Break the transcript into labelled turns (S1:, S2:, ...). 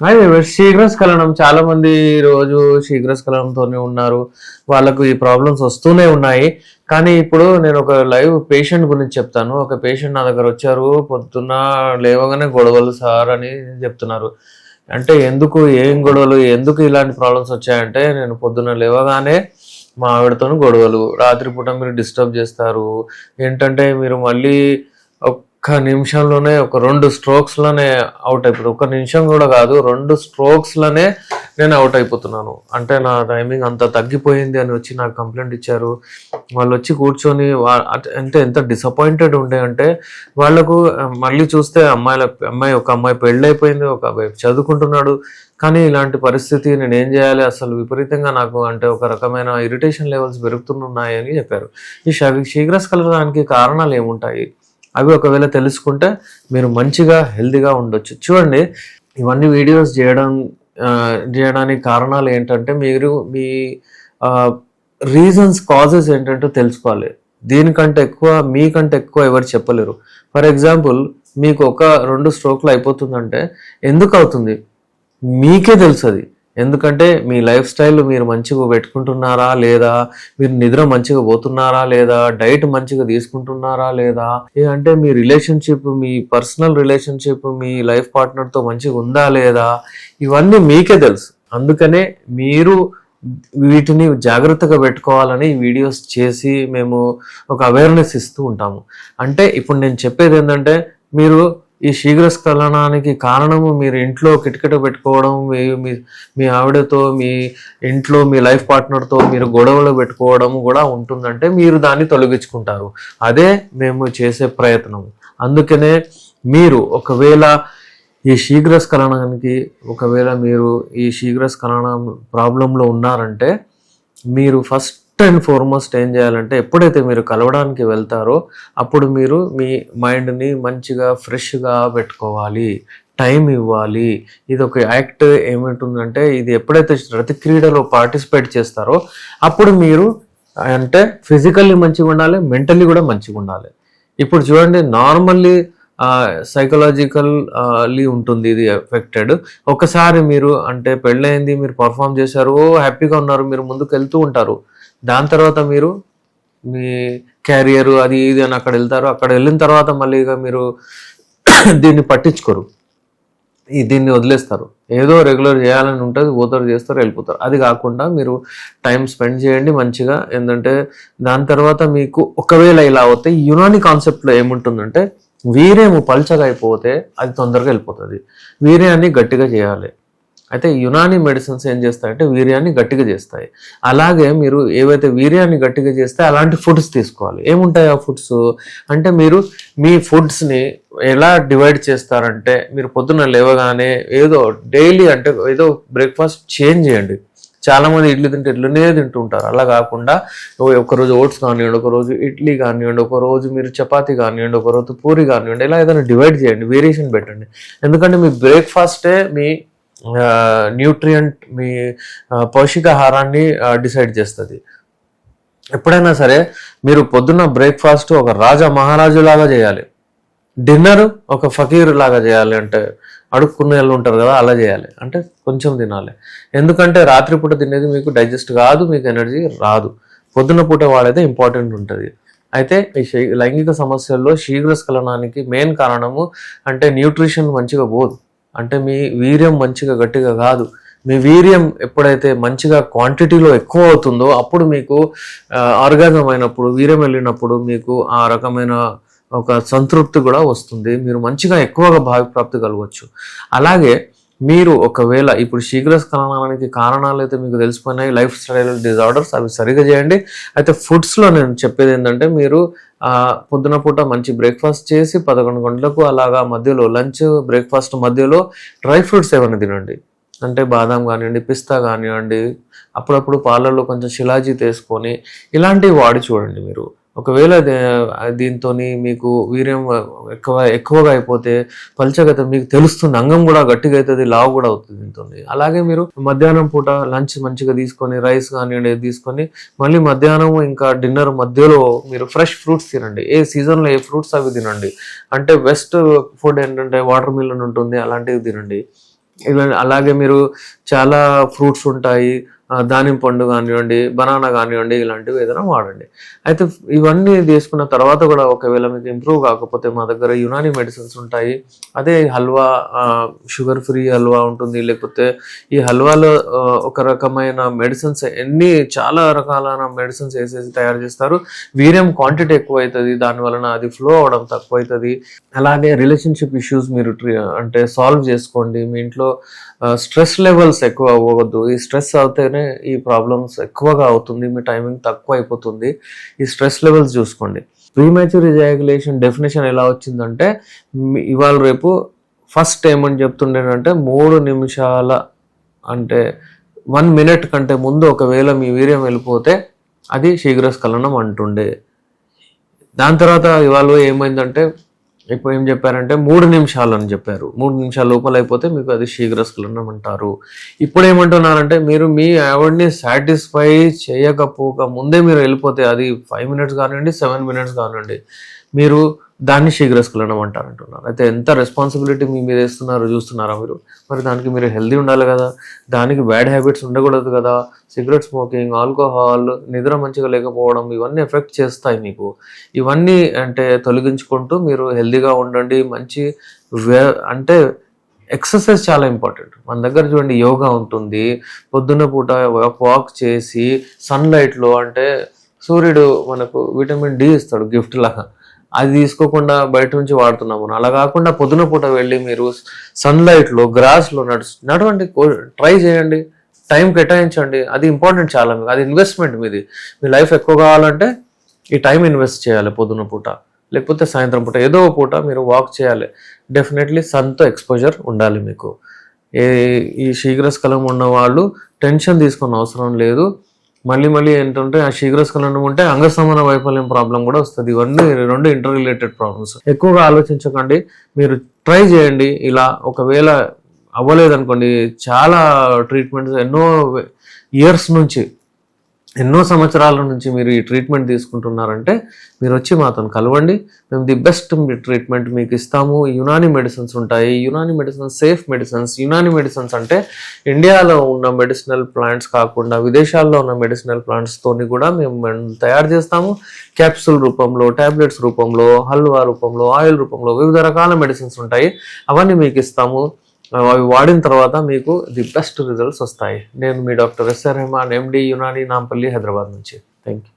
S1: అదే శీఘ్రస్ఖలనం చాలా మంది ఈ రోజు శీఘ్రస్ఖలనంతోనే ఉన్నారు. వాళ్ళకు ఈ ప్రాబ్లమ్స్ వస్తూనే ఉన్నాయి. కానీ ఇప్పుడు నేను ఒక లైవ్ పేషెంట్ గురించి చెప్తాను. ఒక పేషెంట్ నా దగ్గర వచ్చారు పొద్దున్న లేవగానే గొడవలు సార్ అని చెప్తున్నారు. అంటే ఎందుకు ఏం గొడవలు ఎందుకు ఇలాంటి ప్రాబ్లమ్స్ వచ్చాయంటే నేను పొద్దున్న లేవగానే మా ఆవిడతో గొడవలు. రాత్రిపూట మీరు డిస్టర్బ్ చేస్తారు. ఏంటంటే మీరు మళ్ళీ ఒక్క నిమిషంలోనే ఒక రెండు స్ట్రోక్స్లోనే అవుట్ అయిపోతుంది. ఒక నిమిషం కూడా కాదు రెండు స్ట్రోక్స్లోనే నేను అవుట్ అయిపోతున్నాను. అంటే నా టైమింగ్ అంత తగ్గిపోయింది అని వచ్చి నాకు కంప్లైంట్ ఇచ్చారు. వాళ్ళు వచ్చి కూర్చొని అంటే ఎంత డిసప్పాయింటెడ్ ఉండే అంటే వాళ్ళకు మళ్ళీ చూస్తే అమ్మాయిల అమ్మాయి ఒక అమ్మాయి పెళ్ళైపోయింది ఒక అబ్బాయి చదువుకుంటున్నాడు. కానీ ఇలాంటి పరిస్థితి నేను ఏం చేయాలి? అసలు విపరీతంగా నాకు అంటే ఒక రకమైన ఇరిటేషన్ లెవెల్స్ పెరుగుతున్నాయి అని చెప్పారు. ఈ శ- శీఘ్రస్ఖలనానికి కారణాలు ఏముంటాయి? అవి ఒకవేళ తెలుసుకుంటే మీరు మంచిగా హెల్తీగా ఉండొచ్చు. చూడండి ఇవన్నీ వీడియోస్ చేయడం చేయడానికి కారణాలు ఏంటంటే మీరు మీ రీజన్స్ కాజెస్ ఏంటంటే తెలుసుకోవాలి. దీనికంటే ఎక్కువ మీకంటే ఎక్కువ ఎవరు చెప్పలేరు. ఫర్ ఎగ్జాంపుల్ మీకు ఒక రెండు స్ట్రోక్లు అయిపోతుందంటే ఎందుకు అవుతుంది? మీకే తెలుసు అది. ఎందుకంటే మీ లైఫ్ స్టైల్ మీరు మంచిగా పెట్టుకుంటున్నారా లేదా మీరు నిద్ర మంచిగా పోతున్నారా లేదా డైట్ మంచిగా తీసుకుంటున్నారా లేదా? అంటే మీ రిలేషన్షిప్ మీ పర్సనల్ రిలేషన్షిప్ మీ లైఫ్ పార్ట్నర్తో మంచిగా ఉందా లేదా? ఇవన్నీ మీకే తెలుసు. అందుకనే మీరు వీటిని జాగ్రత్తగా పెట్టుకోవాలని వీడియోస్ చేసి మేము ఒక అవేర్నెస్ ఇస్తూ ఉంటాము. అంటే ఇప్పుడు నేను చెప్పేది ఏంటంటే మీరు ఈ శీఘ్రస్ఖలనానికి కారణము మీరు ఇంట్లో కిటకిట పెట్టుకోవడం మీ మీ- మీ ఆవిడతో మీ ఇంట్లో మీ లైఫ్ పార్ట్నర్తో మీరు గొడవలు పెట్టుకోవడం కూడా ఉంటుందంటే మీరు దాన్ని తొలగించుకుంటారు. అదే మేము చేసే ప్రయత్నం అందుకనే మీరు ఒకవేళ ఈ శీఘ్రస్ఖలనానికి ఒకవేళ మీరు ఈ శీఘ్రస్ఖలనం ప్రాబ్లంలో ఉన్నారంటే మీరు ఫస్ట్ అండ్ ఫార్మోస్ట్ ఏం చేయాలంటే ఎప్పుడైతే మీరు కలవడానికి వెళ్తారో అప్పుడు మీరు మీ మైండ్ని మంచిగా ఫ్రెష్గా పెట్టుకోవాలి. టైం ఇవ్వాలి. ఇది ఒక యాక్ట్ ఏమిటిందంటే ఇది ఎప్పుడైతే ప్రతి క్రీడలో పార్టిసిపేట్ చేస్తారో అప్పుడు మీరు అంటే ఫిజికల్లీ మంచిగా ఉండాలి మెంటల్లీ కూడా మంచిగా ఉండాలి ఇప్పుడు చూడండి నార్మల్లీ సైకలాజికల్లీ ఉంటుంది ఇది ఎఫెక్టెడ్ ఒకసారి మీరు అంటే పెళ్ళైంది మీరు పర్ఫామ్ చేశారు ఓ హ్యాపీగా ఉన్నారు మీరు ముందుకు వెళ్తూ ఉంటారు. దాని తర్వాత మీరు మీ క్యారియర్ అది ఇది అని అక్కడ వెళ్తారు. అక్కడ వెళ్ళిన తర్వాత మళ్ళీ ఇక మీరు దీన్ని పట్టించుకోరు. ఈ దీన్ని వదిలేస్తారు. ఏదో రెగ్యులర్ చేయాలని ఉంటుంది పోతారు చేస్తారు వెళ్ళిపోతారు. అది కాకుండా మీరు టైం స్పెండ్ చేయండి మంచిగా. ఏంటంటే దాని తర్వాత మీకు ఒకవేళ ఇలా అవుతే యునాని కాన్సెప్ట్లో ఏముంటుందంటే వీర్యము పల్చగా అయిపోతే అది తొందరగా వెళ్ళిపోతుంది. వీర్యాన్ని గట్టిగా చేయాలి. అయితే యునాని మెడిసిన్స్ ఏం చేస్తాయంటే వీర్యాన్ని గట్టిగా చేస్తాయి. అలాగే మీరు ఏవైతే వీర్యాన్ని గట్టిగా చేస్తే అలాంటి ఫుడ్స్ తీసుకోవాలి. ఏముంటాయి ఆ ఫుడ్స్? అంటే మీరు మీ ఫుడ్స్ని ఎలా డివైడ్ చేస్తారంటే మీరు పొద్దున్న లేవగానే ఏదో డైలీ అంటే ఏదో బ్రేక్ఫాస్ట్ చేంజ్ చేయండి. చాలామంది ఇడ్లీ తింటే ఇడ్లీనే తింటుంటారు. అలా కాకుండా ఓ- రోజు ఓట్స్ కానివ్వండి ఒక రోజు ఇడ్లీ కానివ్వండి ఒక రోజు మీరు చపాతి కానివ్వండి ఒక రోజు పూరి కానివ్వండి ఇలా ఏదైనా డివైడ్ చేయండి వేరియేషన్ పెట్టండి. ఎందుకంటే మీ బ్రేక్ఫాస్టే మీ న్యూట్రియంట్ మీ పౌష్టికాహారాన్ని డిసైడ్ చేస్తుంది. ఎప్పుడైనా సరే మీరు పొద్దున్న బ్రేక్ఫాస్ట్ ఒక రాజా మహారాజు లాగా చేయాలి. డిన్నర్ ఒక ఫకీర్ లాగా చేయాలి అంటే అడుక్కునే వాళ్ళు ఉంటారు కదా అలా చేయాలి. అంటే కొంచెం తినాలి. ఎందుకంటే రాత్రిపూట తినేది మీకు డైజెస్ట్ కాదు మీకు ఎనర్జీ రాదు. పొద్దున పూట వాడైతే ఇంపార్టెంట్ ఉంటుంది. అయితే ఈ లైంగిక సమస్యల్లో శీఘ్రస్ఖలనానికి మెయిన్ కారణము అంటే న్యూట్రిషన్ మంచిగా పోదు. అంటే మీ వీర్యం మంచిగా గట్టిగా కాదు. మీ వీర్యం ఎప్పుడైతే మంచిగా క్వాంటిటీలో ఎక్కువ అవుతుందో అప్పుడు మీకు ఆర్గాజం అయినప్పుడు వీర్యం వెళ్ళినప్పుడు మీకు ఆ రకమైన ఒక సంతృప్తి కూడా వస్తుంది. మీరు మంచిగా ఎక్కువగా భావిప్రాప్తి కలగవచ్చు అలాగే మీరు ఒకవేళ ఇప్పుడు శీఘ్రస్ఖలనానికి కారణాలు అయితే మీకు తెలిసిపోయినాయి లైఫ్ స్టైల్ డిజార్డర్స్ అవి సరిగా చేయండి. అయితే ఫుడ్స్లో నేను చెప్పేది ఏంటంటే మీరు పొద్దున పూట మంచి బ్రేక్ఫాస్ట్ చేసి పదకొండు గంటలకు అలాగా మధ్యలో లంచ్ బ్రేక్ఫాస్ట్ మధ్యలో డ్రై ఫ్రూట్స్ ఏమైనా తినండి. అంటే బాదాం కానివ్వండి పిస్తా కానివ్వండి అప్పుడప్పుడు పాలల్లో కొంచెం శిలాజీ తీసుకొని ఇలాంటివి వాడి చూడండి మీరు. ఒకవేళ దీంతో మీకు వీర్యం ఎక్కువ ఎక్కువగా అయిపోతే పల్చగత మీకు తెలుస్తుంది అంగం కూడా గట్టిగా అవుతుంది లావు కూడా అవుతుంది దీంతో అలాగే మీరు మధ్యాహ్నం పూట లంచ్ మంచిగా తీసుకొని రైస్ కానివ్వండి తీసుకొని మళ్ళీ మధ్యాహ్నం ఇంకా డిన్నర్ మధ్యలో మీరు ఫ్రెష్ ఫ్రూట్స్ తినండి. ఏ సీజన్లో ఏ ఫ్రూట్స్ అవి తినండి. అంటే బెస్ట్ ఫుడ్ ఏంటంటే వాటర్ మిలన్ ఉంటుంది అలాంటివి తినండి. ఇలా అలాగే మీరు చాలా ఫ్రూట్స్ ఉంటాయి దానిమ్మ పండు కానివ్వండి బనానా కానివ్వండి ఇలాంటివి ఏదైనా వాడండి. అయితే ఇవన్నీ తీసుకున్న తర్వాత కూడా ఒకవేళ మీకు ఇంప్రూవ్ కాకపోతే మా దగ్గర యునాని మెడిసిన్స్ ఉంటాయి. అదే హల్వా షుగర్ ఫ్రీ హల్వా ఉంటుంది. లేకపోతే ఈ హల్వాలో ఒక రకమైన మెడిసిన్స్ ఎన్ని చాలా రకాలైన మెడిసిన్స్ వేసేసి తయారు చేస్తారు. వీర్యం క్వాంటిటీ ఎక్కువ అవుతుంది దాని వలన అది ఫ్లో అవడం తక్కువ అవుతుంది అలాగే రిలేషన్షిప్ ఇష్యూస్ మీరు ట్రీ- అంటే సాల్వ్ చేసుకోండి. మీ ఇంట్లో స్ట్రెస్ లెవెల్స్ ఎక్కువ అవ్వద్దు ఈ స్ట్రెస్ అవుతేనే ఈ ప్రాబ్లమ్స్ ఎక్కువగా అవుతుంది మీ టైమింగ్ తక్కువ అయిపోతుంది. ఈ స్ట్రెస్ లెవెల్స్ చూసుకోండి. ప్రీమేచ్యూర్ ఇజాగులేషన్ డెఫినేషన్ ఎలా వచ్చిందంటే ఇవాళ రేపు ఫస్ట్ ఏమని చెప్తుండేనంటే మూడు నిమిషాల అంటే వన్ మినిట్ కంటే ముందు ఒకవేళ మీ వీర్యం వెళ్ళిపోతే అది శీఘ్రస్ఖలనం అంటుండే. దాని తర్వాత ఇవాళ ఏమైందంటే ఇప్పుడు ఏం చెప్పారంటే మూడు నిమిషాలు అని చెప్పారు. మూడు నిమిషాల లోపల అయిపోతే మీకు అది శీఘ్రస్ఖలనం అంటారు ఇప్పుడు ఏమంటున్నారంటే మీరు మీ ఆవిడ్ని సాటిస్ఫై చేయకపోక ముందే మీరు వెళ్ళిపోతే అది ఫైవ్ మినిట్స్ కానివ్వండి సెవెన్ మినిట్స్ కానివ్వండి. మీరు దాన్ని శీఘ్రస్ఖలనం అంటారు అంటున్నారు అయితే ఎంత రెస్పాన్సిబిలిటీ మీ మీద వేస్తున్నారో చూస్తున్నారా మీరు? మరి దానికి మీరు హెల్దీ ఉండాలి కదా. దానికి బ్యాడ్ హ్యాబిట్స్ ఉండకూడదు కదా. సిగరెట్ స్మోకింగ్ ఆల్కహాల్ నిద్ర మంచిగా లేకపోవడం ఇవన్నీ ఎఫెక్ట్ చేస్తాయి మీకు. ఇవన్నీ అంటే తొలగించుకుంటూ మీరు హెల్దీగా ఉండండి. మంచి వే అంటే ఎక్సర్సైజ్ చాలా ఇంపార్టెంట్ మన దగ్గర చూడండి యోగా ఉంటుంది. పొద్దున్న పూట వాక్ చేసి సన్లైట్లో అంటే సూర్యుడు మనకు విటమిన్ డి ఇస్తాడు గిఫ్ట్ లాగా. అది తీసుకోకుండా బయట నుంచి వాడుతున్నాము. అలా కాకుండా పొద్దున పూట వెళ్ళి మీరు సన్లైట్లో గ్రాస్లో నడు నడవండి ట్రై చేయండి. టైం కేటాయించండి. అది ఇంపార్టెంట్ చాలా మీకు. అది ఇన్వెస్ట్మెంట్ మీది. మీ లైఫ్ ఎక్కువ కావాలంటే ఈ టైం ఇన్వెస్ట్ చేయాలి పొద్దున పూట. లేకపోతే సాయంత్రం పూట. ఏదో పూట మీరు వాక్ చేయాలి. డెఫినెట్లీ సన్తో ఎక్స్పోజర్ ఉండాలి మీకు. ఏ ఈ శీఘ్రస్కలం ఉన్న వాళ్ళు టెన్షన్ తీసుకున్న అవసరం లేదు. మళ్ళీ మళ్ళీ ఏంటంటే ఆ శీఘ్రస్ఖలనం ఉంటే అంగస్థమన వైఫల్యం ప్రాబ్లం కూడా వస్తుంది. ఇవన్నీ రెండు ఇంటర్ రిలేటెడ్ ప్రాబ్లమ్స్ ఎక్కువగా ఆలోచించకండి. మీరు ట్రై చేయండి. ఇలా ఒకవేళ అవ్వలేదనుకోండి చాలా ట్రీట్మెంట్స్ ఎన్నో ఇయర్స్ నుంచి ఎన్నో సంవత్సరాల నుంచి మీరు ఈ ట్రీట్మెంట్ తీసుకుంటున్నారంటే మీరు వచ్చి మాతో కలవండి. మేము ది బెస్ట్ ట్రీట్మెంట్ మీకు ఇస్తాము యునాని మెడిసిన్స్ ఉంటాయి. Unani medicines safe medicines Unani medicines అంటే ఇండియాలో ఉన్న మెడిసినల్ ప్లాంట్స్ కాకుండా విదేశాల్లో ఉన్న మెడిసినల్ ప్లాంట్స్తోని కూడా మేము మేము తయారు చేస్తాము. క్యాప్సూల్ రూపంలో టాబ్లెట్స్ రూపంలో హల్వా రూపంలో ఆయిల్ రూపంలో వివిధ రకాల మెడిసిన్స్ ఉంటాయి. అవన్నీ మీకు ఇస్తాము అవి వాడిన తర్వాత మీకు ది బెస్ట్ రిజల్ట్స్ వస్తాయి. నేను మీ doctor S R Rahman M D Unani Nampally Hyderabad నుంచి. Thank you